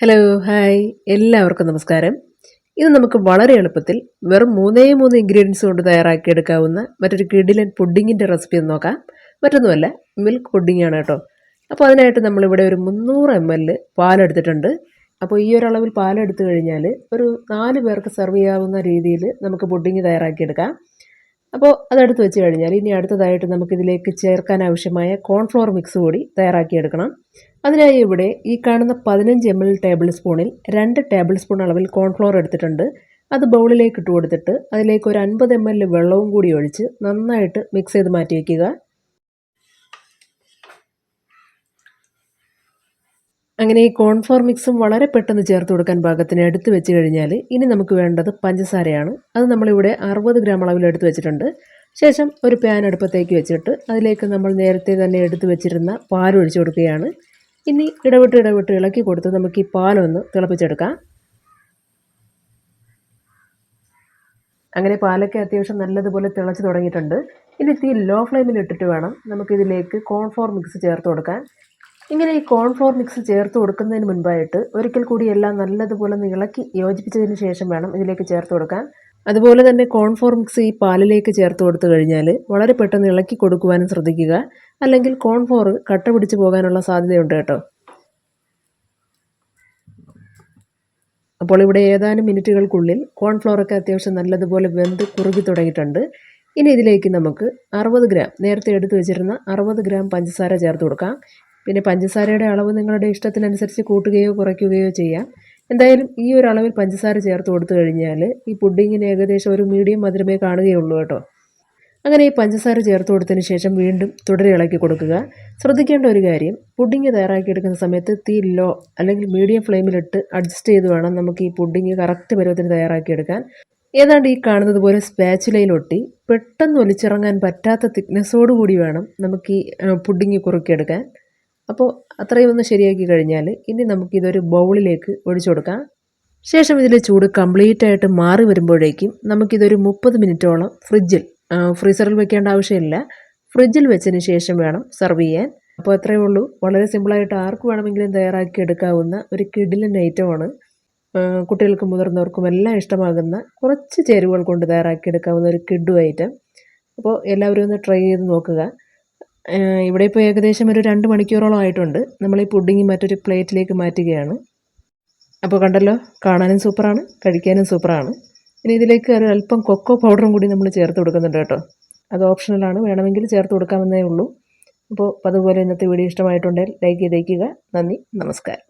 Hello hi എല്ലാവർക്കും നമസ്കാരം. ഇത് നമുക്ക് വളരെ എളുപ്പത്തിൽ വെറും മൂന്നേ മൂന്ന് ഇൻഗ്രീഡിയൻസ് കൊണ്ട് തയ്യാറാക്കിയെടുക്കാവുന്ന മറ്റൊരു കിഡിലൻ പുഡിങ്ങിന്റെ റെസിപ്പി ഒന്ന് നോക്കാം. മറ്റൊന്നുമല്ല മിൽക്ക് പുഡിംഗ് ആണ് കേട്ടോ. അപ്പോൾ അതിനായിട്ട് നമ്മളിവിടെ ഒരു മുന്നൂറ് എം എൽ പാലെടുത്തിട്ടുണ്ട്. അപ്പോൾ ഈ ഒരളവിൽ പാലെടുത്തു കഴിഞ്ഞാൽ ഒരു നാല് പേർക്ക് സെർവ് ചെയ്യാവുന്ന രീതിയിൽ നമുക്ക് പുഡിങ് തയ്യാറാക്കിയെടുക്കാം. അപ്പോൾ അതെടുത്ത് വെച്ച് കഴിഞ്ഞാൽ ഇനി അടുത്തതായിട്ട് നമുക്കിതിലേക്ക് ചേർക്കാൻ ആവശ്യമായ കോൺഫ്ലോർ മിക്സ് കൂടി തയ്യാറാക്കിയെടുക്കണം. അതിനായി ഇവിടെ ഈ കാണുന്ന പതിനഞ്ച് എം എൽ ടേബിൾ സ്പൂണിൽ രണ്ട് ടേബിൾ സ്പൂൺ അളവിൽ കോൺഫ്ലോർ എടുത്തിട്ടുണ്ട്. അത് ബൗളിലേക്ക് ഇട്ട് കൊടുത്തിട്ട് അതിലേക്ക് ഒരു അൻപത് എം എൽ വെള്ളവും കൂടി ഒഴിച്ച് നന്നായിട്ട് മിക്സ് ചെയ്ത് മാറ്റി വയ്ക്കുക അങ്ങനെ ഈ കോൺഫ്ലോർ മിക്സും വളരെ പെട്ടെന്ന് ചേർത്ത് കൊടുക്കാൻ പാകത്തിന് എടുത്തു വെച്ച് കഴിഞ്ഞാൽ ഇനി നമുക്ക് വേണ്ടത് പഞ്ചസാരയാണ്. അത് നമ്മളിവിടെ അറുപത് ഗ്രാം അളവിൽ എടുത്ത് വെച്ചിട്ടുണ്ട്. ശേഷം ഒരു പാൻ അടുപ്പത്തേക്ക് വെച്ചിട്ട് അതിലേക്ക് നമ്മൾ നേരത്തെ തന്നെ എടുത്തു വെച്ചിരുന്ന പാൽ കൊടുക്കുകയാണ്. ഇനി ഇടവിട്ട് ഇടവിട്ട് ഇളക്കി കൊടുത്ത് നമുക്ക് ഈ പാലൊന്ന് തിളപ്പിച്ചെടുക്കാം. അങ്ങനെ പാലൊക്കെ അത്യാവശ്യം നല്ലതുപോലെ തിളച്ച് തുടങ്ങിയിട്ടുണ്ട്. ഇനി തീ ലോ ഫ്ലെയിമിൽ ഇട്ടിട്ട് വേണം നമുക്കിതിലേക്ക് കോൺഫ്ലോർ മിക്സ് ചേർത്ത് കൊടുക്കാൻ. ഇങ്ങനെ ഈ കോൺഫ്ലോർ മിക്സ് ചേർത്ത് കൊടുക്കുന്നതിന് മുൻപായിട്ട് ഒരിക്കൽ കൂടി എല്ലാം നല്ലതുപോലെ ഒന്ന് ഇളക്കി യോജിപ്പിച്ചതിന് ശേഷം വേണം ഇതിലേക്ക് ചേർത്ത് കൊടുക്കാൻ. അതുപോലെ തന്നെ കോൺഫോർ മിക്സ് ഈ പാലിലേക്ക് ചേർത്ത് കൊടുത്തു കഴിഞ്ഞാൽ വളരെ പെട്ടെന്ന് ഇളക്കി കൊടുക്കുവാനും ശ്രദ്ധിക്കുക. അല്ലെങ്കിൽ കോൺഫോർ കട്ട പിടിച്ചു പോകാനുള്ള സാധ്യതയുണ്ട് കേട്ടോ. അപ്പോൾ ഇവിടെ ഏതാനും മിനിറ്റുകൾക്കുള്ളിൽ കോൺഫ്ലോറൊക്കെ അത്യാവശ്യം നല്ലതുപോലെ വെന്ത് കുറുകി തുടങ്ങിയിട്ടുണ്ട്. ഇനി ഇതിലേക്ക് നമുക്ക് അറുപത് ഗ്രാം നേരത്തെ എടുത്തു വെച്ചിരുന്ന അറുപത് ഗ്രാം പഞ്ചസാര ചേർത്ത് കൊടുക്കാം. പിന്നെ പഞ്ചസാരയുടെ അളവ് നിങ്ങളുടെ ഇഷ്ടത്തിനനുസരിച്ച് കൂട്ടുകയോ കുറയ്ക്കുകയോ ചെയ്യാം. എന്തായാലും ഈ ഒരു അളവിൽ പഞ്ചസാര ചേർത്ത് കൊടുത്തു കഴിഞ്ഞാൽ ഈ പുഡിങ്ങിന് ഏകദേശം ഒരു മീഡിയം മധുരമേ കാണുകയുള്ളൂ കേട്ടോ. അങ്ങനെ ഈ പഞ്ചസാര ചേർത്ത് കൊടുത്തതിന് ശേഷം വീണ്ടും തുടരെ ഇളക്കി കൊടുക്കുക. ശ്രദ്ധിക്കേണ്ട ഒരു കാര്യം പുഡിങ് തയ്യാറാക്കിയെടുക്കുന്ന സമയത്ത് തീ ലോ അല്ലെങ്കിൽ മീഡിയം ഫ്ലെയിമിലിട്ട് അഡ്ജസ്റ്റ് ചെയ്ത് വേണം നമുക്ക് ഈ പുഡിങ് കറക്റ്റ് പരുവത്തിന് തയ്യാറാക്കിയെടുക്കാൻ. ഏതാണ്ട് ഈ കാണുന്നത് പോലെ സ്പാച്ചിലയിലൊട്ടി പെട്ടെന്ന് ഒലിച്ചിറങ്ങാൻ പറ്റാത്ത തിക്നെസ്സോടുകൂടി വേണം നമുക്ക് ഈ പുഡിങ് കുറുക്കിയെടുക്കാൻ. അപ്പോൾ അത്രയും ഒന്ന് ശരിയാക്കി കഴിഞ്ഞാൽ ഇനി നമുക്കിതൊരു ബൗളിലേക്ക് ഒഴിച്ചു കൊടുക്കാം. ശേഷം ഇതിലെ ചൂട് കംപ്ലീറ്റ് ആയിട്ട് മാറി വരുമ്പോഴേക്കും നമുക്കിതൊരു മുപ്പത് മിനിറ്റോളം ഫ്രിഡ്ജിൽ ഫ്രീസറിൽ വെക്കേണ്ട ആവശ്യമില്ല. ഫ്രിഡ്ജിൽ വെച്ചതിന് ശേഷം വേണം സെർവ് ചെയ്യാൻ. അപ്പോൾ അത്രയേ ഉള്ളൂ. വളരെ സിമ്പിളായിട്ട് ആർക്ക് വേണമെങ്കിലും തയ്യാറാക്കി എടുക്കാവുന്ന ഒരു കിഡിലൻ ഐറ്റമാണ് കുട്ടികൾക്കും മുതിർന്നവർക്കും എല്ലാം ഇഷ്ടമാകുന്ന കുറച്ച് ചേരുവകൾ കൊണ്ട് തയ്യാറാക്കി എടുക്കാവുന്ന ഒരു കിഡു ഐറ്റം അപ്പോൾ എല്ലാവരും ഒന്ന് ട്രൈ ചെയ്ത് നോക്കുക. ഇവിടെ ഇപ്പോൾ ഏകദേശം ഒരു രണ്ട് മണിക്കൂറോളം ആയിട്ടുണ്ട്. നമ്മൾ ഈ പുഡിങ് മറ്റൊരു പ്ലേറ്റിലേക്ക് മാറ്റുകയാണ്. അപ്പോൾ കണ്ടല്ലോ കാണാനും സൂപ്പറാണ് കഴിക്കാനും സൂപ്പറാണ്. ഇനി ഇതിലേക്ക് ഒരു അല്പം കൊക്കോ പൗഡറും കൂടി നമ്മൾ ചേർത്ത് കൊടുക്കുന്നുണ്ട് കേട്ടോ. അത് ഓപ്ഷണലാണ് വേണമെങ്കിൽ ചേർത്ത് കൊടുക്കാമെന്നേ ഉള്ളൂ. അപ്പോൾ അതുപോലെ ഇന്നത്തെ വീഡിയോ ഇഷ്ടമായിട്ടുണ്ടെങ്കിൽ ലൈക്ക് ചെയ്തേക്കുക. നന്ദി നമസ്കാരം.